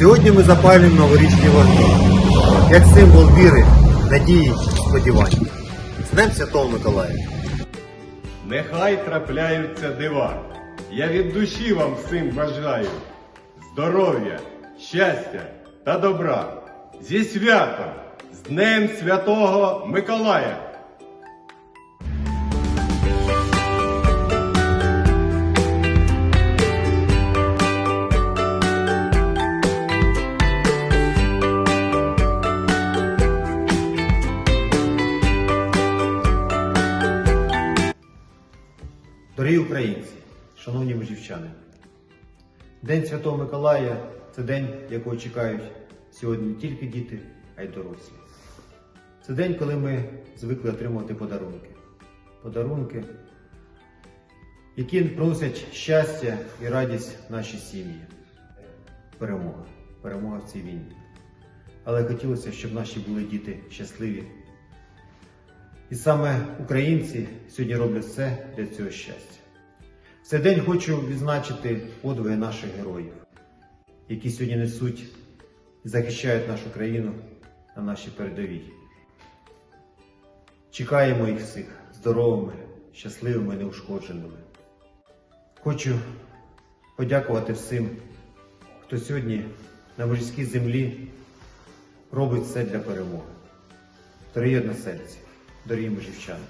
Сьогодні ми запалюємо новорічні вогні, як символ віри, надії і сподівань. З Днем Святого Миколая! Нехай трапляються дива. Я від душі вам всім бажаю здоров'я, щастя та добра. Зі святом, з Днем Святого Миколая! Дорогі українці, шановні межівчани, День Святого Миколая це день, якого чекають сьогодні не тільки діти, а й дорослі. Це день, коли ми звикли отримувати подарунки. Подарунки, які приносять щастя і радість в наші сім'ї. Перемога. Перемога в цій війні. Але хотілося, щоб наші були діти щасливі. І саме українці сьогодні роблять все для цього щастя. В цей день хочу відзначити подвиги наших героїв, які сьогодні несуть і захищають нашу країну на нашій передовій. Чекаємо їх всіх здоровими, щасливими, неушкодженими. Хочу подякувати всім, хто сьогодні на божській землі робить все для перемоги. Дорогі односельці, дорогі межівчани,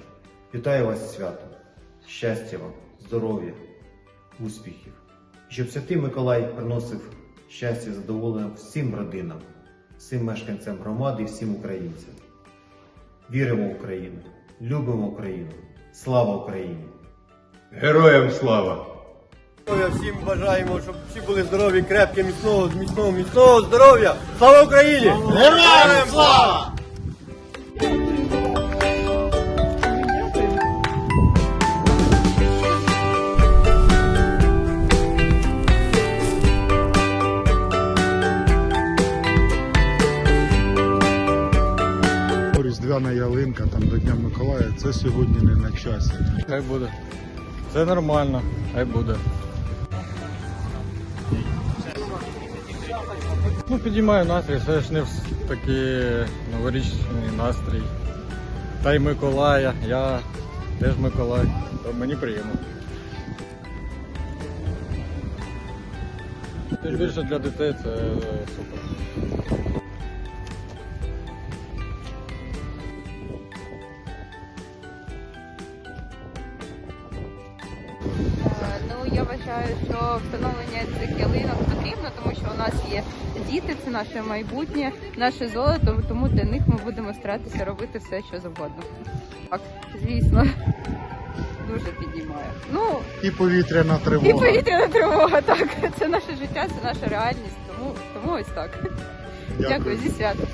вітаю вас зі святом, щастя вам, здоров'я, успіхів. І щоб Святий Миколай приносив щастя і задоволення всім родинам, всім мешканцям громади і всім українцям. Віримо в Україну, любимо Україну. Слава Україні! Героям слава! Всім бажаємо, щоб всі були здорові, крепкі, міцного, міцного, міцного здоров'я. Слава Україні! Героям слава! Ялинка там до Дня Миколая, це сьогодні не на часі. Хай буде. Це нормально, хай буде. Ну, підіймаю настрій, це ж не такий новорічний настрій. Та й Миколая, я теж Миколай, то мені приємно. Тим більше для дітей це супер. Ну я вважаю, що встановлення цих ялинок потрібно, тому що у нас є діти, це наше майбутнє, наше золото. Тому для них ми будемо старатися робити все, що завгодно. Так, звісно, дуже підіймає. Ну І повітряна і тривога. повітряна тривога. Так, це наше життя, це наша реальність. Тому тому ось так. Дякую зі святом.